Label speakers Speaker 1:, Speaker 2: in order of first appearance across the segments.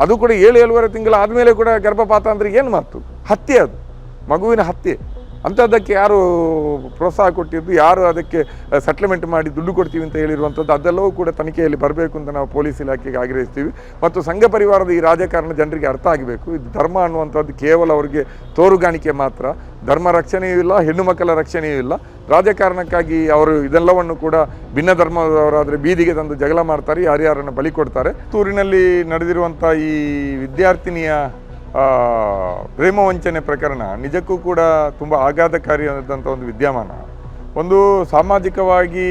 Speaker 1: ಅದು ಕೂಡ ಏಳು ಏಳುವರೆ ತಿಂಗಳು ಆದಮೇಲೆ ಕೂಡ ಗರ್ಭಪಾತ ಅಂದ್ರೆ ಏನು ಮಾತು? ಹತ್ಯೆ ಅದು. ಮಗುವಿನ ಹತ್ಯೆ. ಅಂಥದ್ದಕ್ಕೆ ಯಾರು ಪ್ರೋತ್ಸಾಹ ಕೊಟ್ಟಿದ್ದು, ಯಾರು ಅದಕ್ಕೆ ಸೆಟ್ಲ್ಮೆಂಟ್ ಮಾಡಿ ದುಡ್ಡು ಕೊಡ್ತೀವಿ ಅಂತ ಹೇಳಿರುವಂಥದ್ದು ಅದೆಲ್ಲವೂ ಕೂಡ ತನಿಖೆಯಲ್ಲಿ ಬರಬೇಕು ಅಂತ ನಾವು ಪೊಲೀಸ್ ಇಲಾಖೆಗೆ ಆಗ್ರಹಿಸ್ತೀವಿ. ಮತ್ತು ಸಂಘ ಪರಿವಾರದ ಈ ರಾಜಕಾರಣ ಜನರಿಗೆ ಅರ್ಥ ಆಗಬೇಕು. ಇದು ಧರ್ಮ ಅನ್ನುವಂಥದ್ದು ಕೇವಲ ಅವರಿಗೆ ತೋರುಗಾಣಿಕೆ ಮಾತ್ರ. ಧರ್ಮ ರಕ್ಷಣೆಯೂ ಇಲ್ಲ, ಹೆಣ್ಣು ಮಕ್ಕಳ ರಕ್ಷಣೆಯೂ ಇಲ್ಲ. ರಾಜಕಾರಣಕ್ಕಾಗಿ ಅವರು ಇದೆಲ್ಲವನ್ನು ಕೂಡ ಭಿನ್ನ ಧರ್ಮದವರಾದರೆ ಬೀದಿಗೆ ತಂದು ಜಗಳ ಮಾಡ್ತಾರೆ, ಯಾರ್ಯಾರನ್ನು ಬಲಿ ಕೊಡ್ತಾರೆ. ತೂರಿನಲ್ಲಿ ನಡೆದಿರುವಂಥ ಈ ವಿದ್ಯಾರ್ಥಿನಿಯ ಪ್ರೇಮ ವಂಚನೆ ಪ್ರಕರಣ ನಿಜಕ್ಕೂ ಕೂಡ ತುಂಬ ಆಘಾತಕಾರಿಯಾದಂಥ ಒಂದು ವಿದ್ಯಮಾನ. ಒಂದು ಸಾಮಾಜಿಕವಾಗಿ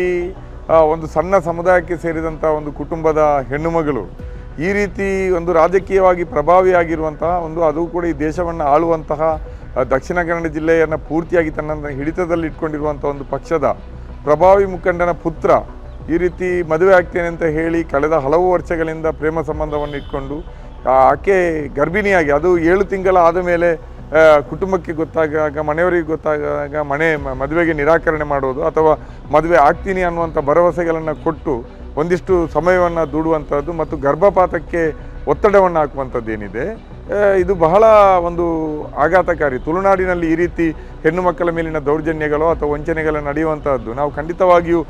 Speaker 1: ಒಂದು ಸಣ್ಣ ಸಮುದಾಯಕ್ಕೆ ಸೇರಿದಂಥ ಒಂದು ಕುಟುಂಬದ ಹೆಣ್ಣುಮಗಳು ಈ ರೀತಿ ಒಂದು ರಾಜಕೀಯವಾಗಿ ಪ್ರಭಾವಿಯಾಗಿರುವಂತಹ ಒಂದು, ಅದು ಕೂಡ ಈ ದೇಶವನ್ನು ಆಳುವಂತಹ ದಕ್ಷಿಣ ಕನ್ನಡ ಜಿಲ್ಲೆಯನ್ನು ಪೂರ್ತಿಯಾಗಿ ತನ್ನ ಹಿಡಿತದಲ್ಲಿ ಇಟ್ಕೊಂಡಿರುವಂಥ ಒಂದು ಪಕ್ಷದ ಪ್ರಭಾವಿ ಮುಖಂಡನ ಪುತ್ರ ಈ ರೀತಿ ಮದುವೆ ಆಗ್ತೇನೆ ಅಂತ ಹೇಳಿ ಕಳೆದ ಹಲವು ವರ್ಷಗಳಿಂದ ಪ್ರೇಮ ಸಂಬಂಧವನ್ನು ಇಟ್ಕೊಂಡು ಆಕೆ ಗರ್ಭಿಣಿಯಾಗಿ, ಅದು ಏಳು ತಿಂಗಳ ಆದ ಮೇಲೆ ಕುಟುಂಬಕ್ಕೆ ಗೊತ್ತಾಗಾಗ ಮನೆಯವರಿಗೆ ಗೊತ್ತಾಗಾಗ ಮನೆ ಮದುವೆಗೆ ನಿರಾಕರಣೆ ಮಾಡೋದು ಅಥವಾ ಮದುವೆ ಆಗ್ತೀನಿ ಅನ್ನುವಂಥ ಭರವಸೆಗಳನ್ನು ಕೊಟ್ಟು ಒಂದಿಷ್ಟು ಸಮಯವನ್ನು ದೂಡುವಂಥದ್ದು ಮತ್ತು ಗರ್ಭಪಾತಕ್ಕೆ ಒತ್ತಡವನ್ನು ಹಾಕುವಂಥದ್ದು ಏನಿದೆ ಇದು ಬಹಳ ಒಂದು ಆಘಾತಕಾರಿ. ತುಳುನಾಡಿನಲ್ಲಿ ಈ ರೀತಿ ಹೆಣ್ಣು ಮಕ್ಕಳ ಮೇಲಿನ ದೌರ್ಜನ್ಯಗಳು ಅಥವಾ ವಂಚನೆಗಳು ನಡೆಯುವಂಥದ್ದು ನಾವು ಖಂಡಿತವಾಗಿಯೂ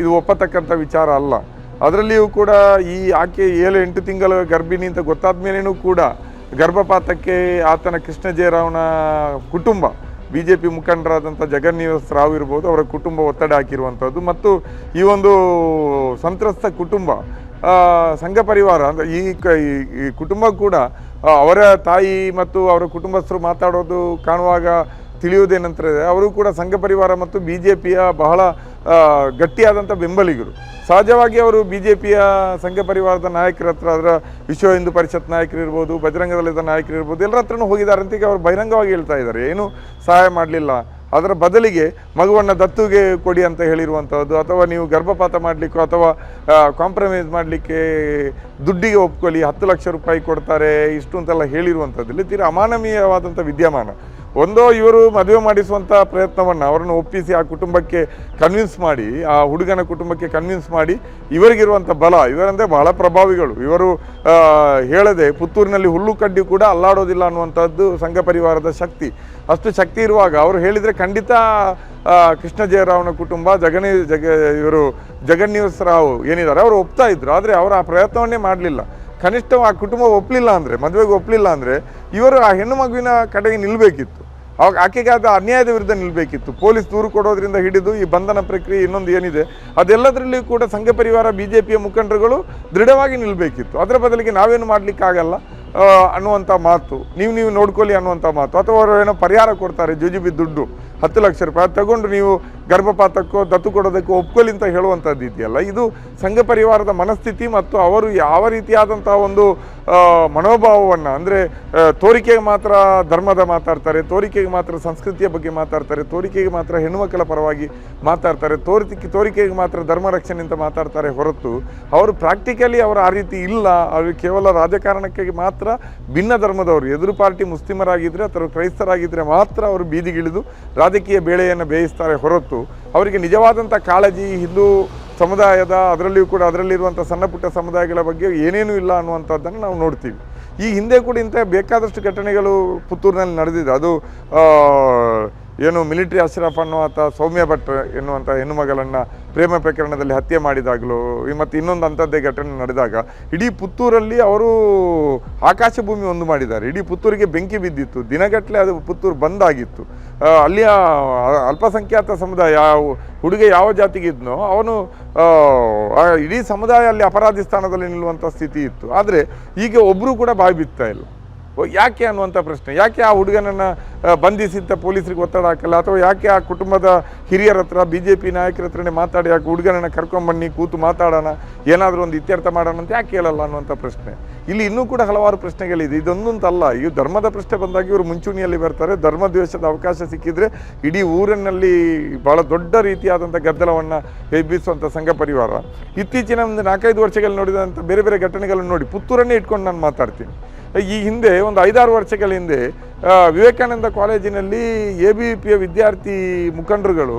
Speaker 1: ಇದು ಒಪ್ಪತಕ್ಕಂಥ ವಿಚಾರ ಅಲ್ಲ. ಅದರಲ್ಲಿಯೂ ಕೂಡ ಈ ಆಕೆ ಏಳು ಎಂಟು ತಿಂಗಳ ಗರ್ಭಿಣಿ ಅಂತ ಗೊತ್ತಾದ ಮೇಲೇನೂ ಕೂಡ ಗರ್ಭಪಾತಕ್ಕೆ ಆತನ ಕೃಷ್ಣ ಜಯರಾವ್ನ ಕುಟುಂಬ ಬಿ ಜೆ ಪಿ ಮುಖಂಡರಾದಂಥ ಜಗನ್ನಿವಾಸ್ ರಾವ್ ಇರ್ಬೋದು, ಅವರ ಕುಟುಂಬ ಒತ್ತಡ ಹಾಕಿರುವಂಥದ್ದು. ಮತ್ತು ಈ ಒಂದು ಸಂತ್ರಸ್ತ ಕುಟುಂಬ ಸಂಘ ಪರಿವಾರ ಅಂದರೆ ಈ- ಈ ಕುಟುಂಬ ಕೂಡ ಅವರ ತಾಯಿ ಮತ್ತು ಅವರ ಕುಟುಂಬಸ್ಥರು ಮಾತಾಡೋದು ಕಾಣುವಾಗ ತಿಳಿಯುವುದೇನಂತಾರೆ ಅವರು ಕೂಡ ಸಂಘ ಪರಿವಾರ ಮತ್ತು ಬಿ ಜೆ ಪಿಯ ಬಹಳ ಗಟ್ಟಿಯಾದಂಥ ಬೆಂಬಲಿಗರು. ಸಹಜವಾಗಿ ಅವರು ಬಿ ಜೆ ಪಿಯ ಸಂಘ ಪರಿವಾರದ ನಾಯಕರ ಹತ್ರ ಅದರ ವಿಶ್ವ ಹಿಂದೂ ಪರಿಷತ್ ನಾಯಕರು ಇರ್ಬೋದು, ಬಜರಂಗ ದಳದ ನಾಯಕರು ಇರ್ಬೋದು, ಎಲ್ಲರ ಹತ್ರನೂ ಹೋಗಿದ್ದಾರೆ ಅಂತ ಅವರು ಬಹಿರಂಗವಾಗಿ ಹೇಳ್ತಾ ಇದ್ದಾರೆ. ಏನು ಸಹಾಯ ಮಾಡಲಿಲ್ಲ. ಅದರ ಬದಲಿಗೆ ಮಗುವನ್ನು ದತ್ತುಗೆ ಕೊಡಿ ಅಂತ ಹೇಳಿರುವಂಥದ್ದು, ಅಥವಾ ನೀವು ಗರ್ಭಪಾತ ಮಾಡಲಿಕ್ಕೋ ಅಥವಾ ಕಾಂಪ್ರಮೈಸ್ ಮಾಡಲಿಕ್ಕೆ ದುಡ್ಡಿಗೆ ಒಪ್ಕೊಳ್ಳಿ, ಹತ್ತು ಲಕ್ಷ ರೂಪಾಯಿ ಕೊಡ್ತಾರೆ ಇಷ್ಟು ಅಂತೆಲ್ಲ ಹೇಳಿರುವಂಥದ್ದು ಇಲ್ಲಿ ತೀರಾ ಅಮಾನವೀಯವಾದಂಥ ವಿದ್ಯಮಾನ. ಒಂದೋ ಇವರು ಮದುವೆ ಮಾಡಿಸುವಂಥ ಪ್ರಯತ್ನವನ್ನು ಅವರನ್ನು ಒಪ್ಪಿಸಿ ಆ ಕುಟುಂಬಕ್ಕೆ ಕನ್ವಿನ್ಸ್ ಮಾಡಿ, ಆ ಹುಡುಗನ ಕುಟುಂಬಕ್ಕೆ ಕನ್ವಿನ್ಸ್ ಮಾಡಿ ಇವರಿಗಿರುವಂಥ ಬಲ, ಇವರಂದರೆ ಬಹಳ ಪ್ರಭಾವಿಗಳು. ಇವರು ಹೇಳದೆ ಪುತ್ತೂರಿನಲ್ಲಿ ಹುಲ್ಲು ಕಡ್ಡಿ ಕೂಡ ಅಲ್ಲಾಡೋದಿಲ್ಲ ಅನ್ನುವಂಥದ್ದು ಸಂಘ ಪರಿವಾರದ ಶಕ್ತಿ. ಅಷ್ಟು ಶಕ್ತಿ ಇರುವಾಗ ಅವರು ಹೇಳಿದರೆ ಖಂಡಿತ ಕೃಷ್ಣ ಜಯರಾವ್ನ ಕುಟುಂಬ, ಜಗನಿ, ಜಗ, ಇವರು ಜಗನ್ನಿವಾಸ ರಾವ್ ಏನಿದ್ದಾರೆ, ಅವರು ಒಪ್ತಾ ಇದ್ರು, ಆದರೆ ಅವರು ಆ ಪ್ರಯತ್ನವನ್ನೇ ಮಾಡಲಿಲ್ಲ. ಕನಿಷ್ಠ ಆ ಕುಟುಂಬ ಒಪ್ಪಲಿಲ್ಲ ಅಂದರೆ, ಮದುವೆಗೆ ಒಪ್ಪಲಿಲ್ಲ ಅಂದರೆ ಇವರು ಆ ಹೆಣ್ಣು ಮಗುವಿನ ಕಡೆಗೆ ನಿಲ್ಲಬೇಕಿತ್ತು ಅವಾಗ ಆಕೆಗೆ ಅದು ಅನ್ಯಾಯದ ವಿರುದ್ಧ ನಿಲ್ಲಬೇಕಿತ್ತು ಪೊಲೀಸ್ ದೂರು ಕೊಡೋದ್ರಿಂದ ಹಿಡಿದು ಈ ಬಂಧನ ಪ್ರಕ್ರಿಯೆ ಇನ್ನೊಂದು ಏನಿದೆ ಅದೆಲ್ಲದರಲ್ಲಿ ಕೂಡ ಸಂಘ ಪರಿವಾರ ಬಿ ಜೆ ಪಿಯ ಮುಖಂಡರುಗಳು ದೃಢವಾಗಿ ನಿಲ್ಲಬೇಕಿತ್ತು ಅದರ ಬದಲಿಗೆ ನಾವೇನು ಮಾಡಲಿಕ್ಕಾಗಲ್ಲ ಅನ್ನುವಂಥ ಮಾತು. ನೀವು ನೀವು ನೋಡ್ಕೊಳ್ಳಿ ಅನ್ನುವಂಥ ಮಾತು. ಅಥವಾ ಅವರು ಏನೋ ಪರಿಹಾರ ಕೊಡ್ತಾರೆ ಜುಜುಬಿ ದುಡ್ಡು. ಹತ್ತು ಲಕ್ಷ ರೂಪಾಯಿ. ತಗೊಂಡು ನೀವು ಗರ್ಭಪಾತಕ್ಕೋ, ದತ್ತು ಕೊಡೋದಕ್ಕೋ ಒಪ್ಕೊಳ್ಳಿ ಅಂತ ಹೇಳುವಂಥದ್ದು ಇದೆಯಲ್ಲ. ಇದು ಸಂಘ ಪರಿವಾರದ ಮನಸ್ಥಿತಿ ಮತ್ತು ಅವರು ಯಾವ ರೀತಿಯಾದಂಥ ಒಂದು ಮನೋಭಾವವನ್ನು, ಅಂದರೆ ತೋರಿಕೆಗೆ ಮಾತ್ರ ಧರ್ಮದ ಮಾತಾಡ್ತಾರೆ, ತೋರಿಕೆಗೆ ಮಾತ್ರ ಸಂಸ್ಕೃತಿಯ ಬಗ್ಗೆ ಮಾತಾಡ್ತಾರೆ, ತೋರಿಕೆಗೆ ಮಾತ್ರ ಹೆಣ್ಣುಮಕ್ಕಳ ಪರವಾಗಿ ಮಾತಾಡ್ತಾರೆ ತೋರಿಕೆ ತೋರಿಕೆಗೆ ಮಾತ್ರ ಧರ್ಮ ರಕ್ಷಣೆ ಅಂತ ಮಾತಾಡ್ತಾರೆ ಹೊರತು ಅವರು ಪ್ರಾಕ್ಟಿಕಲಿ ಅವರು ಆ ರೀತಿ ಇಲ್ಲ. ಅವರು ಕೇವಲ ರಾಜಕಾರಣಕ್ಕೆ ಮಾತ್ರ ಭಿನ್ನ ಧರ್ಮದವರು. ಎದುರು ಪಾರ್ಟಿ ಮುಸ್ಲಿಮರಾಗಿದ್ದರೆ ಅಥವಾ ಕ್ರೈಸ್ತರಾಗಿದ್ದರೆ ಮಾತ್ರ ಅವರು ಬೀದಿಗಿಳಿದು ರಾಜಕೀಯ ಬೇಳೆಯನ್ನು ಬೇಯಿಸ್ತಾರೆ ಹೊರತು ಅವರಿಗೆ ನಿಜವಾದಂಥ ಕಾಳಜಿ ಹಿಂದೂ ಸಮುದಾಯದ ಅದರಲ್ಲಿಯೂ ಕೂಡ ಅದರಲ್ಲಿರುವಂಥ ಸಣ್ಣ ಪುಟ್ಟ ಸಮುದಾಯಗಳ ಬಗ್ಗೆ ಏನೇನೂ ಇಲ್ಲ ಅನ್ನುವಂಥದ್ದನ್ನು ನಾವು ನೋಡ್ತೀವಿ. ಈ ಹಿಂದೆ ಕೂಡ ಇಂಥ ಬೇಕಾದಷ್ಟು ಘಟನೆಗಳು ಪುತ್ತೂರಿನಲ್ಲಿ ನಡೆದಿದೆ. ಅದು ಏನು ಮಿಲಿಟರಿ ಅಶ್ರಫ್ ಅನ್ನುವಂಥ ಸೌಮ್ಯ ಭಟ್ ಎನ್ನುವಂಥ ಹೆಣ್ಣುಮಗಳನ್ನು ಪ್ರೇಮ ಪ್ರಕರಣದಲ್ಲಿ ಹತ್ಯೆ ಮಾಡಿದಾಗಲೂ ಮತ್ತು ಇನ್ನೊಂದು ಅಂಥದ್ದೇ ಘಟನೆ ನಡೆದಾಗ ಇಡೀ ಪುತ್ತೂರಲ್ಲಿ ಅವರು ಆಕಾಶ ಭೂಮಿ ಒಂದು ಮಾಡಿದ್ದಾರೆ. ಇಡೀ ಪುತ್ತೂರಿಗೆ ಬೆಂಕಿ ಬಿದ್ದಿತ್ತು. ದಿನಗಟ್ಟಲೆ ಅದು ಪುತ್ತೂರು ಬಂದಾಗಿತ್ತು ಅಲ್ಲಿಯ ಅಲ್ಪಸಂಖ್ಯಾತ ಸಮುದಾಯ ಹುಡುಗ ಯಾವ ಜಾತಿಗಿದ್ನೋ ಅವನು ಆ, ಆ ಇಡೀ ಸಮುದಾಯ ಅಲ್ಲಿ ಅಪರಾಧಿ ಸ್ಥಾನದಲ್ಲಿ ನಿಲ್ಲುವಂಥ ಸ್ಥಿತಿ ಇತ್ತು. ಆದರೆ ಈಗ ಒಬ್ಬರು ಕೂಡ ಬಾಯಿ ಬಿತ್ತಾ ಇಲ್ಲ. ಯಾಕೆ ಅನ್ನುವಂಥ ಪ್ರಶ್ನೆ. ಯಾಕೆ ಆ ಹುಡುಗನನ್ನು ಬಂಧಿಸಿದ್ದ ಪೊಲೀಸರಿಗೆ ಒತ್ತಡ ಹಾಕಲ್ಲ? ಅಥವಾ ಯಾಕೆ ಆ ಕುಟುಂಬದ ಹಿರಿಯರ ಹತ್ರ ಬಿ ಜೆ ಪಿ ನಾಯಕರ ಹತ್ರನೇ ಮಾತಾಡಿ ಯಾಕೆ ಹುಡುಗನನ್ನು ಕರ್ಕೊಂಬನ್ನಿ, ಕೂತು ಮಾತಾಡೋಣ, ಏನಾದರೂ ಒಂದು ಇತ್ಯರ್ಥ ಮಾಡೋಣ ಅಂತ ಯಾಕೆ ಹೇಳಲ್ಲ ಅನ್ನುವಂಥ ಪ್ರಶ್ನೆ. ಇಲ್ಲಿ ಇನ್ನೂ ಕೂಡ ಹಲವಾರು ಪ್ರಶ್ನೆಗಳಿದೆ. ಇದೊಂದಂತಲ್ಲ ಈ ಧರ್ಮದ ಪ್ರಶ್ನೆ ಬಂದಾಗ ಇವರು ಮುಂಚೂಣಿಯಲ್ಲಿ ಬರ್ತಾರೆ. ಧರ್ಮ ದ್ವೇಷದ ಅವಕಾಶ ಸಿಕ್ಕಿದರೆ ಇಡೀ ಊರಿನಲ್ಲಿ ಭಾಳ ದೊಡ್ಡ ರೀತಿಯಾದಂಥ ಗದ್ದಲವನ್ನು ಎಬ್ಬಿಸುವಂಥ ಸಂಘ ಪರಿವಾರ. ಇತ್ತೀಚಿನ ಒಂದು ನಾಲ್ಕೈದು ವರ್ಷಗಳಲ್ಲಿ ನೋಡಿದಂಥ ಬೇರೆ ಬೇರೆ ಘಟನೆಗಳನ್ನು ನೋಡಿ, ಪುತ್ತೂರನ್ನೇ ಇಟ್ಕೊಂಡು ನಾನು ಮಾತಾಡ್ತೀನಿ. ಈ ಹಿಂದೆ ಒಂದು ಐದಾರು ವರ್ಷಗಳ ಹಿಂದೆ ವಿವೇಕಾನಂದ ಕಾಲೇಜಿನಲ್ಲಿ ಎ ಬಿ ಪಿಯ ವಿದ್ಯಾರ್ಥಿ ಮುಖಂಡರುಗಳು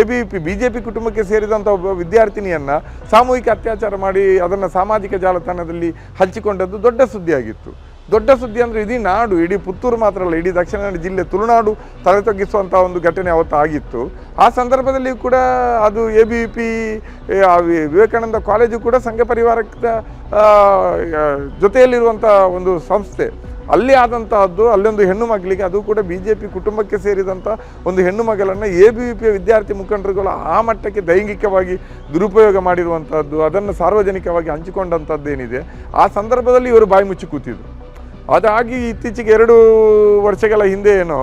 Speaker 1: A B P, B J P ಕುಟುಂಬಕ್ಕೆ ಸೇರಿದಂಥ ಒಬ್ಬ ವಿದ್ಯಾರ್ಥಿನಿಯನ್ನು ಸಾಮೂಹಿಕ ಅತ್ಯಾಚಾರ ಮಾಡಿ ಅದನ್ನು ಸಾಮಾಜಿಕ ಜಾಲತಾಣದಲ್ಲಿ ಹಂಚಿಕೊಂಡದ್ದು ದೊಡ್ಡ ಸುದ್ದಿಯಾಗಿತ್ತು. ದೊಡ್ಡ ಸುದ್ದಿ ಅಂದರೆ ಇಡೀ ನಾಡು, ಇಡೀ ಪುತ್ತೂರು ಮಾತ್ರ ಅಲ್ಲ, ಇಡೀ ದಕ್ಷಿಣ ಕನ್ನಡ ಜಿಲ್ಲೆ ತುಳುನಾಡು ತಲೆ ತಗ್ಗಿಸುವಂಥ ಒಂದು ಘಟನೆ ಅವತ್ತು ಆಗಿತ್ತು. ಆ ಸಂದರ್ಭದಲ್ಲಿ ಕೂಡ ಅದು A B P Vivekananda college ಕೂಡ ಸಂಘ ಪರಿವಾರದ ಜೊತೆಯಲ್ಲಿರುವಂಥ ಒಂದು ಸಂಸ್ಥೆ. ಅಲ್ಲಿ ಆದಂತಹದ್ದು, ಅಲ್ಲೊಂದು ಹೆಣ್ಣು ಮಗಳಿಗೆ, ಅದು ಕೂಡ ಬಿ ಜೆ ಪಿ ಕುಟುಂಬಕ್ಕೆ ಸೇರಿದಂಥ ಒಂದು ಹೆಣ್ಣು ಮಗಳನ್ನು ಎ ಬಿ ವಿ ಪಿಯ ವಿದ್ಯಾರ್ಥಿ ಮುಖಂಡರುಗಳು ಆ ಮಟ್ಟಕ್ಕೆ ದೈಹಿಕವಾಗಿ ದುರುಪಯೋಗ ಮಾಡಿರುವಂಥದ್ದು ಅದನ್ನು ಸಾರ್ವಜನಿಕವಾಗಿ ಹಂಚಿಕೊಂಡಂಥದ್ದು ಏನಿದೆ ಆ ಸಂದರ್ಭದಲ್ಲಿ ಇವರು ಬಾಯಿ ಮುಚ್ಚಿ ಕೂತಿದ್ರು. ಅದಾಗಿ ಇತ್ತೀಚೆಗೆ ಎರಡು ವರ್ಷಗಳ ಹಿಂದೆ ಏನೋ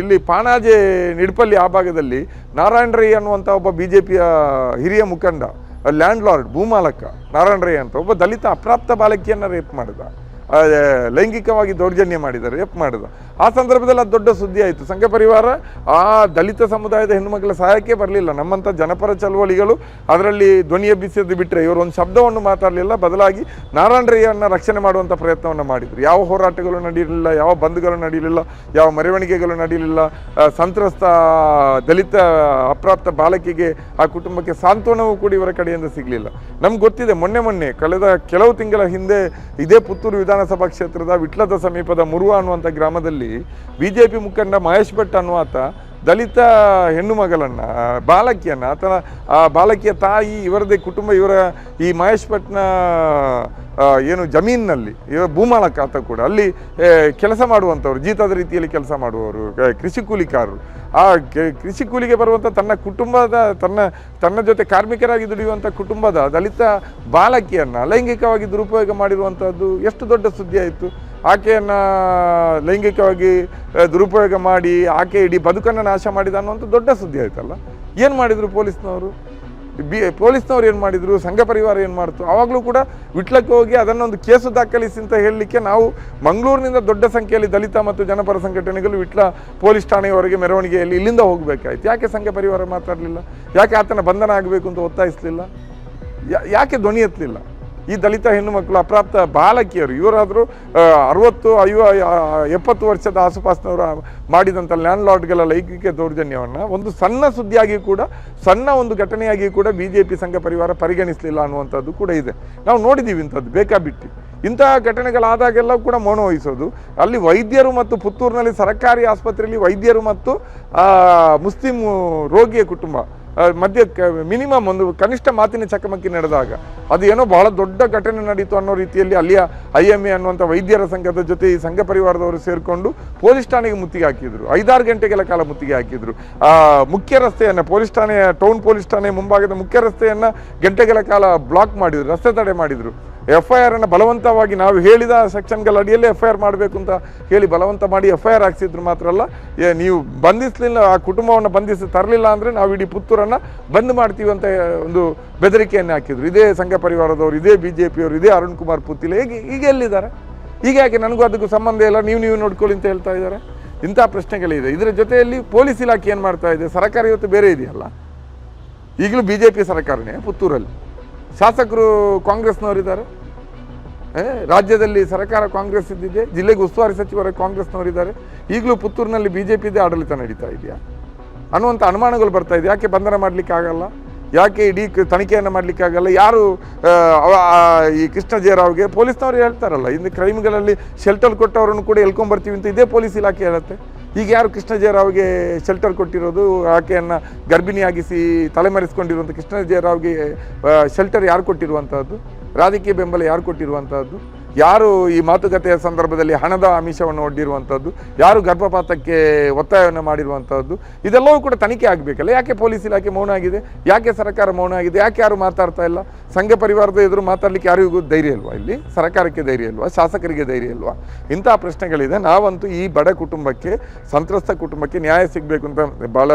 Speaker 1: ಇಲ್ಲಿ ಪಾಣಾಜೆ ನಿಡ್ಪಲ್ಲಿ ಆ ಭಾಗದಲ್ಲಿ ನಾರಾಯಣ ರೈ ಅನ್ನುವಂಥ ಒಬ್ಬ ಬಿ ಜೆ ಪಿಯ ಹಿರಿಯ ಮುಖಂಡ ಲ್ಯಾಂಡ್ ಲಾರ್ಡ್ ಭೂಮಾಲಕ ನಾರಾಯಣ ರೈ ಅಂತ ಒಬ್ಬ ದಲಿತ ಅಪ್ರಾಪ್ತ ಬಾಲಕಿಯನ್ನು ರೇಪ್ ಮಾಡಿದ. ಲೈಂಗಿಕವಾಗಿ ದೌರ್ಜನ್ಯ ಮಾಡಿದ ರೇಪ್ ಮಾಡಿದ. ಆ ಸಂದರ್ಭದಲ್ಲಿ ಅದು ದೊಡ್ಡ ಸುದ್ದಿ ಆಯಿತು. ಸಂಘ ಪರಿವಾರ ಆ ದಲಿತ ಸಮುದಾಯದ ಹೆಣ್ಣುಮಕ್ಕಳ ಸಹಾಯಕ್ಕೆ ಬರಲಿಲ್ಲ. ನಮ್ಮಂಥ ಜನಪರ ಚಳವಳಿಗಳು ಅದರಲ್ಲಿ ಧ್ವನಿ ಎಬ್ಬಿಸಿದ್ದು ಬಿಟ್ಟರೆ ಇವರು ಒಂದು ಶಬ್ದವನ್ನು ಮಾತಾಡಲಿಲ್ಲ. ಬದಲಾಗಿ ನಾರಾಯಣ ರೈಯನ್ನು ರಕ್ಷಣೆ ಮಾಡುವಂಥ ಪ್ರಯತ್ನವನ್ನು ಮಾಡಿದರು. ಯಾವ ಹೋರಾಟಗಳು ನಡೆಯಲಿಲ್ಲ, ಯಾವ ಬಂದ್ಗಳು ನಡೆಯಲಿಲ್ಲ, ಯಾವ ಮೆರವಣಿಗೆಗಳು ನಡೆಯಲಿಲ್ಲ. ಸಂತ್ರಸ್ತ ದಲಿತ ಅಪ್ರಾಪ್ತ ಬಾಲಕಿಗೆ ಆ ಕುಟುಂಬಕ್ಕೆ ಸಾಂತ್ವನವೂ ಕೂಡ ಇವರ ಕಡೆಯಿಂದ ಸಿಗಲಿಲ್ಲ. ನಮ್ಗೆ ಗೊತ್ತಿದೆ ಮೊನ್ನೆ ಮೊನ್ನೆ ಕಳೆದ ಕೆಲವು ತಿಂಗಳ ಹಿಂದೆ ಇದೇ ಪುತ್ತೂರು ವಿಧಾನಸಭಾ ಕ್ಷೇತ್ರದ ವಿಟ್ಲದ ಸಮೀಪದ ಮುರುವ ಅನ್ನುವಂಥ ಗ್ರಾಮದಲ್ಲಿ ಬಿ ಜೆ ಪಿ ಮುಖಂಡ ಮಹೇಶ್ ಭಟ್ ಅನ್ನುವಾತ ದಲಿತ ಹೆಣ್ಣು ಮಗಳನ್ನು ಬಾಲಕಿಯನ್ನು, ಆತನ, ಆ, ಬಾಲಕಿಯ ತಾಯಿ, ಇವರದೇ ಕುಟುಂಬ, ಇವರ ಈ ಮಹೇಶ್ ಭಟ್ನ ಏನು ಜಮೀನಿನಲ್ಲಿ, ಇವ ಭೂಮಾಲಕ ಆತ ಕೂಡ, ಅಲ್ಲಿ ಕೆಲಸ ಮಾಡುವಂಥವ್ರು, ಜೀತದ ರೀತಿಯಲ್ಲಿ ಕೆಲಸ ಮಾಡುವವರು ಕೃಷಿ ಕೂಲಿಕಾರರು. ಆ ಕೃಷಿ ಕೂಲಿಗೆ ಬರುವಂಥ ತನ್ನ ಕುಟುಂಬದ, ತನ್ನ ತನ್ನ ಜೊತೆ ಕಾರ್ಮಿಕರಾಗಿ ದುಡಿಯುವಂಥ ಕುಟುಂಬದ ದಲಿತ ಬಾಲಕಿಯನ್ನು ಲೈಂಗಿಕವಾಗಿ ದುರುಪಯೋಗ ಮಾಡಿರುವಂಥದ್ದು ಎಷ್ಟು ದೊಡ್ಡ ಸುದ್ದಿ ಆಯಿತು ಆಕೆಯನ್ನು ಲೈಂಗಿಕವಾಗಿ ದುರುಪಯೋಗ ಮಾಡಿ ಆಕೆ ಇಡೀ ಬದುಕನ್ನು ನಾಶ ಮಾಡಿದ ಅನ್ನೋಂಥ ದೊಡ್ಡ ಸುದ್ದಿ ಆಯ್ತಲ್ಲ? ಏನು ಮಾಡಿದರು ಪೊಲೀಸ್ನವರು? ಬಿ, ಪೊಲೀಸ್ನವ್ರು ಏನು ಮಾಡಿದರು? ಸಂಘ ಪರಿವಾರ ಏನು ಮಾಡ್ತು? ಆವಾಗಲೂ ಕೂಡ ವಿಟ್ಲಕ್ಕೆ ಹೋಗಿ ಅದನ್ನೊಂದು ಕೇಸು ದಾಖಲಿಸಿ ಅಂತ ಹೇಳಲಿಕ್ಕೆ ನಾವು ಮಂಗಳೂರಿನಿಂದ ದೊಡ್ಡ ಸಂಖ್ಯೆಯಲ್ಲಿ ದಲಿತ ಮತ್ತು ಜನಪರ ಸಂಘಟನೆಗಳು ವಿಟ್ಲ ಪೊಲೀಸ್ ಠಾಣೆಯವರೆಗೆ ಮೆರವಣಿಗೆಯಲ್ಲಿ ಇಲ್ಲಿಂದ ಹೋಗಬೇಕಾಯ್ತು. ಯಾಕೆ ಸಂಘ ಪರಿವಾರ ಮಾತಾಡಲಿಲ್ಲ? ಯಾಕೆ ಆತನ ಬಂಧನ ಆಗಬೇಕು ಅಂತ ಒತ್ತಾಯಿಸಲಿಲ್ಲ? ಯಾಕೆ ಧ್ವನಿ ಎತ್ತಲಿಲ್ಲ? ಈ ದಲಿತ ಹೆಣ್ಣು ಮಕ್ಕಳು ಅಪ್ರಾಪ್ತ ಬಾಲಕಿಯರು, ಇವರಾದರೂ ಅರವತ್ತು, ಐವ ಎಪ್ಪತ್ತು ವರ್ಷದ ಆಸುಪಾಸಿನವರು ಮಾಡಿದಂಥ ಲ್ಯಾಂಡ್ ಲಾರ್ಡ್ಗಳ ಲೈಂಗಿಕ ದೌರ್ಜನ್ಯವನ್ನು ಒಂದು ಸಣ್ಣ ಸುದ್ದಿಯಾಗಿ ಕೂಡ, ಸಣ್ಣ ಒಂದು ಘಟನೆಯಾಗಿ ಕೂಡ ಬಿ ಜೆ ಪಿ ಸಂಘ ಪರಿವಾರ ಪರಿಗಣಿಸಲಿಲ್ಲ ಅನ್ನುವಂಥದ್ದು ಕೂಡ ಇದೆ. ನಾವು ನೋಡಿದ್ದೀವಿ ಇಂಥದ್ದು, ಬೇಕಾಬಿಟ್ಟು. ಇಂತಹ ಘಟನೆಗಳಾದಾಗೆಲ್ಲ ಕೂಡ ಮೌನ ವಹಿಸೋದು ಅಲ್ಲಿ ವೈದ್ಯರು ಮತ್ತು ಪುತ್ತೂರಿನಲ್ಲಿ ಸರ್ಕಾರಿ ಆಸ್ಪತ್ರೆಯಲ್ಲಿ ವೈದ್ಯರು ಮತ್ತು ಮುಸ್ಲಿಂ ರೋಗಿಯ ಕುಟುಂಬ. ಮಧ್ಯೆ ಮಿನಿಮಮ್ ಒಂದು ಕನಿಷ್ಠ ಮಾತಿನ ಚಕಮಕಿ ನಡೆದಾಗ ಅದು ಏನೋ ಬಹಳ ದೊಡ್ಡ ಘಟನೆ ನಡೀತು ಅನ್ನೋ ರೀತಿಯಲ್ಲಿ ಅಲ್ಲಿಯ ಐ ಎಂ ಎ ಅನ್ನುವಂಥ ವೈದ್ಯರ ಸಂಘದ ಜೊತೆ ಈ ಸಂಘ ಪರಿವಾರದವರು ಸೇರಿಕೊಂಡು ಪೊಲೀಸ್ ಠಾಣೆಗೆ ಮುತ್ತಿಗೆ ಹಾಕಿದ್ರು. ಐದಾರು ಗಂಟೆಗಳ ಕಾಲ ಮುತ್ತಿಗೆ ಹಾಕಿದ್ರು. ಆ, ಮುಖ್ಯ ರಸ್ತೆಯನ್ನು, ಪೊಲೀಸ್ ಠಾಣೆಯ, ಟೌನ್ ಪೊಲೀಸ್ ಠಾಣೆ ಮುಂಭಾಗದ ಮುಖ್ಯ ರಸ್ತೆಯನ್ನು ಗಂಟೆಗಳ ಕಾಲ ಬ್ಲಾಕ್ ಮಾಡಿದ್ರು, ರಸ್ತೆ ತಡೆ ಮಾಡಿದ್ರು. ಎಫ್ ಐ ಆರನ್ನು ಬಲವಂತವಾಗಿ ನಾವು ಹೇಳಿದ ಸೆಕ್ಷನ್ಗಳ ಅಡಿಯಲ್ಲಿ ಎಫ್ ಐ ಆರ್ ಮಾಡಬೇಕು ಅಂತ ಹೇಳಿ ಬಲವಂತ ಮಾಡಿ ಎಫ್ ಐ ಆರ್ ಹಾಕ್ಸಿದ್ರು ಮಾತ್ರ ಅಲ್ಲ. ನೀವು ಬಂಧಿಸಲಿಲ್ಲ, ಆ ಕುಟುಂಬವನ್ನು ಬಂಧಿಸಿ ತರಲಿಲ್ಲ ಅಂದರೆ ನಾವು ಇಡೀ ಪುತ್ತೂರನ್ನು ಬಂದ್ ಮಾಡ್ತೀವಿ ಅಂತ ಒಂದು ಬೆದರಿಕೆಯನ್ನು ಹಾಕಿದ್ರು. ಇದೇ ಸಂಘ ಪರಿವಾರದವರು, ಇದೇ ಬಿ ಜೆ ಪಿಯವರು ಇದೇ ಅರುಣ್ ಕುಮಾರ್ ಪುತ್ತಿಲ್ಲ ಹೇಗೆ, ಈಗ ಎಲ್ಲಿದ್ದಾರೆ? ಹೀಗಾಗಿ ಯಾಕೆ ನನಗೂ ಅದಕ್ಕೂ ಸಂಬಂಧ ಇಲ್ಲ, ನೀವು ನೀವು ನೋಡ್ಕೊಳ್ಳಿ ಅಂತ ಹೇಳ್ತಾ ಇದ್ದಾರೆ. ಇಂಥ ಪ್ರಶ್ನೆಗಳಿದೆ. ಇದರ ಜೊತೆಯಲ್ಲಿ ಪೊಲೀಸ್ ಇಲಾಖೆ ಏನು ಮಾಡ್ತಾ ಇದೆ? ಸರ್ಕಾರ ಇವತ್ತು ಬೇರೆ ಇದೆಯಲ್ಲ? ಈಗಲೂ ಬಿ ಜೆ ಪಿ ಸರ್ಕಾರನೇ ಪುತ್ತೂರಲ್ಲಿ. ಶಾಸಕರು ಕಾಂಗ್ರೆಸ್ನವರಿದ್ದಾರೆ. ರಾಜ್ಯದಲ್ಲಿ ಸರ್ಕಾರ ಕಾಂಗ್ರೆಸ್ ಇದ್ದಿದೆ, ಜಿಲ್ಲೆಗೆ ಉಸ್ತುವಾರಿ ಸಚಿವರು ಕಾಂಗ್ರೆಸ್ನವರಿದ್ದಾರೆ. ಈಗಲೂ ಪುತ್ತೂರಿನಲ್ಲಿ ಬಿ ಜೆ ಪಿದೇ ಆಡಳಿತ ನಡೀತಾ ಇದೆಯಾ? ಅನ್ನುವಂಥ ಅನುಮಾನಗಳು ಬರ್ತಾ ಇದೆ. ಯಾಕೆ ಬಂಧನ ಮಾಡಲಿಕ್ಕೆ ಆಗಲ್ಲ? ಯಾಕೆ ಇಡೀ ತನಿಖೆಯನ್ನು ಮಾಡಲಿಕ್ಕೆ ಆಗಲ್ಲ? ಯಾರು ಈ ಕೃಷ್ಣ ಜಯರಾವ್ಗೆ ಪೊಲೀಸ್ನವ್ರು ಹೇಳ್ತಾರಲ್ಲ ಇಂದು ಕ್ರೈಮ್ಗಳಲ್ಲಿ ಶೆಲ್ಟರ್ ಕೊಟ್ಟವರನ್ನು ಕೂಡ ಎಲ್ಕೊಂಬರ್ತೀವಿ ಅಂತ ಇದೇ ಪೊಲೀಸ್ ಇಲಾಖೆ ಹೇಳುತ್ತೆ. ಈಗ ಯಾರು ಕೃಷ್ಣ ಜಯರಾವ್ಗೆ ಶೆಲ್ಟರ್ ಕೊಟ್ಟಿರೋದು? ಆಕೆಯನ್ನು ಗರ್ಭಿಣಿಯಾಗಿಸಿ ತಲೆಮರೆಸ್ಕೊಂಡಿರುವಂಥ ಕೃಷ್ಣ ಜಯರಾವ್ಗೆ ಶೆಲ್ಟರ್ ಯಾರು ಕೊಟ್ಟಿರುವಂಥದ್ದು? ರಾಜಕೀಯ ಬೆಂಬಲ ಯಾರು ಕೊಟ್ಟಿರುವಂಥದ್ದು ಯಾರು ಈ ಮಾತುಕತೆಯ ಸಂದರ್ಭದಲ್ಲಿ ಹಣದ ಆಮಿಷವನ್ನು ಒಡ್ಡಿರುವಂಥದ್ದು ಯಾರು ಗರ್ಭಪಾತಕ್ಕೆ ಒತ್ತಾಯವನ್ನು ಮಾಡಿರುವಂಥದ್ದು ಇದೆಲ್ಲವೂ ಕೂಡ ತನಿಖೆ ಆಗಬೇಕಲ್ಲ. ಯಾಕೆ ಪೊಲೀಸ್ ಇಲಾಖೆ ಮೌನ ಆಗಿದೆ ಯಾಕೆ ಸರ್ಕಾರ ಮೌನ ಆಗಿದೆ ಯಾಕೆ ಯಾರು ಮಾತಾಡ್ತಾ ಇಲ್ಲ? ಸಂಘ ಪರಿವಾರದ ಎದುರು ಮಾತಾಡಲಿಕ್ಕೆ ಯಾರಿಗೂ ಧೈರ್ಯ ಇಲ್ವಾ ಇಲ್ಲಿ? ಸರ್ಕಾರಕ್ಕೆ ಧೈರ್ಯ ಇಲ್ವಾ? ಶಾಸಕರಿಗೆ ಧೈರ್ಯ ಇಲ್ವಾ? ಇಂಥ ಪ್ರಶ್ನೆಗಳಿದೆ. ನಾವಂತೂ ಈ ಬಡ ಕುಟುಂಬಕ್ಕೆ, ಸಂತ್ರಸ್ತ ಕುಟುಂಬಕ್ಕೆ ನ್ಯಾಯ ಸಿಗಬೇಕು ಅಂತ ಭಾಳ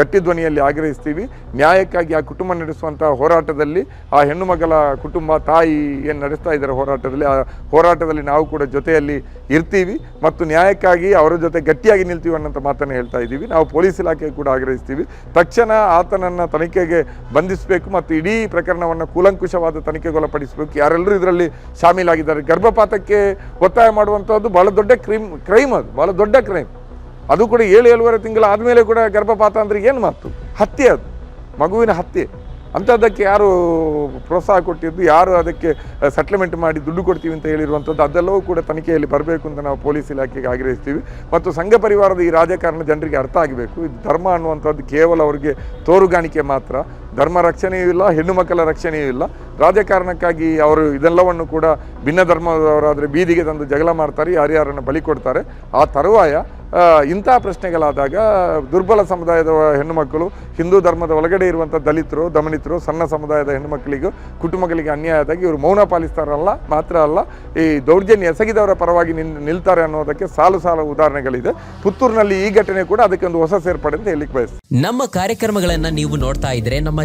Speaker 1: ಗಟ್ಟಿ ಧ್ವನಿಯಲ್ಲಿ ಆಗ್ರಹಿಸ್ತೀವಿ. ನ್ಯಾಯಕ್ಕಾಗಿ ಆ ಕುಟುಂಬ ನಡೆಸುವಂಥ ಹೋರಾಟದಲ್ಲಿ ಆ ಹೆಣ್ಣು ಮಗಳ ಕುಟುಂಬ, ತಾಯಿ ಏನು ನಡೆಸ್ತಾ ಇದ್ದಾರೆ ಹೋರಾಟದಲ್ಲಿ, ಆ ಹೋರಾಟದಲ್ಲಿ ನಾವು ಕೂಡ ಜೊತೆಯಲ್ಲಿ ಇರ್ತೀವಿ ಮತ್ತು ನ್ಯಾಯಕ್ಕಾಗಿ ಅವರ ಜೊತೆ ಗಟ್ಟಿಯಾಗಿ ನಿಲ್ತೀವಿ ಅನ್ನೋಂಥ ಮಾತನ್ನು ಹೇಳ್ತಾ ಇದ್ದೀವಿ. ನಾವು ಪೊಲೀಸ್ ಇಲಾಖೆ ಕೂಡ ಆಗ್ರಹಿಸ್ತೀವಿ. ತಕ್ಷಣ ಆತನನ್ನು ತನಿಖೆಗೆ ಬಂಧಿಸಬೇಕು ಮತ್ತು ಇಡೀ ಪ್ರಕರಣವನ್ನು ಕೂಲಂಕುಷವಾದ ತನಿಖೆಗೊಳಪಡಿಸಬೇಕು. ಯಾರೆಲ್ಲರೂ ಇದರಲ್ಲಿ ಶಾಮೀಲಾಗಿದ್ದಾರೆ. ಗರ್ಭಪಾತಕ್ಕೆ ಒತ್ತಾಯ ಮಾಡುವಂಥದ್ದು ಬಹಳ ದೊಡ್ಡ ಕ್ರೈಮ್ ಕ್ರೈಮ್ ಅದು ಭಾಳ ದೊಡ್ಡ ಕ್ರೈಮ್. ಅದು ಕೂಡ ಏಳು, ಏಳುವರೆ ತಿಂಗಳ ಆದಮೇಲೆ ಕೂಡ ಗರ್ಭಪಾತ ಅಂದರೆ ಏನು ಮಾತು? ಹತ್ಯೆ ಅದು, ಮಗುವಿನ ಹತ್ಯೆ. ಅಂಥದ್ದಕ್ಕೆ ಯಾರು ಪ್ರೋತ್ಸಾಹ ಕೊಟ್ಟಿದ್ದು, ಯಾರು ಅದಕ್ಕೆ ಸೆಟ್ಲ್ಮೆಂಟ್ ಮಾಡಿ ದುಡ್ಡು ಕೊಡ್ತೀವಿ ಅಂತ ಹೇಳಿರುವಂಥದ್ದು ಅದೆಲ್ಲವೂ ಕೂಡ ತನಿಖೆಯಲ್ಲಿ ಬರಬೇಕು ಅಂತ ನಾವು ಪೊಲೀಸ್ ಇಲಾಖೆಗೆ ಆಗ್ರಹಿಸ್ತೀವಿ. ಮತ್ತು ಸಂಘ ಪರಿವಾರದ ಈ ರಾಜಕಾರಣ ಜನರಿಗೆ ಅರ್ಥ ಆಗಬೇಕು. ಇದು ಧರ್ಮ ಅನ್ನುವಂಥದ್ದು ಕೇವಲ ಅವರಿಗೆ ತೋರುಗಾಣಿಕೆ ಮಾತ್ರ. ಧರ್ಮ ರಕ್ಷಣೆಯೂ ಇಲ್ಲ, ಹೆಣ್ಣು ಮಕ್ಕಳ ರಕ್ಷಣೆಯೂ ಇಲ್ಲ. ರಾಜಕಾರಣಕ್ಕಾಗಿ ಅವರು ಇದೆಲ್ಲವನ್ನು ಕೂಡ ಭಿನ್ನ ಧರ್ಮದವರಾದರೆ ಬೀದಿಗೆ ತಂದು ಜಗಳ ಮಾಡ್ತಾರೆ, ಯಾರ್ಯಾರನ್ನು ಬಲಿ ಕೊಡ್ತಾರೆ. ಆ ತರುವಾಯ ಇಂಥ ಪ್ರಶ್ನೆಗಳಾದಾಗ ದುರ್ಬಲ ಸಮುದಾಯದ ಹೆಣ್ಣುಮಕ್ಕಳು ಹಿಂದೂ ಧರ್ಮದ ಒಳಗಡೆ ಇರುವಂಥ ದಲಿತರು, ದಮನಿತರು, ಸಣ್ಣ ಸಮುದಾಯದ ಹೆಣ್ಣುಮಕ್ಕಳಿಗೂ ಕುಟುಂಬಗಳಿಗೆ ಅನ್ಯಾಯ ಆದಾಗ ಇವರು ಮೌನ ಪಾಲಿಸ್ತಾರಲ್ಲ, ಮಾತ್ರ ಅಲ್ಲ, ಈ ದೌರ್ಜನ್ಯ ಎಸಗಿದವರ ಪರವಾಗಿ ನಿನ್, ನಿಲ್ತಾರೆ ಅನ್ನೋದಕ್ಕೆ ಸಾಲು ಸಾಲು ಉದಾಹರಣೆಗಳಿದೆ. ಪುತ್ತೂರಿನಲ್ಲಿ ಈ ಘಟನೆ ಕೂಡ ಅದಕ್ಕೆ ಒಂದು ಹೊಸ ಸೇರ್ಪಡೆ ಅಂತ ಹೇಳಿಕ್
Speaker 2: ನಮ್ಮ ಕಾರ್ಯಕ್ರಮಗಳನ್ನು ನೀವು ನೋಡ್ತಾ ಇದ್ರೆ ನಮ್ಮ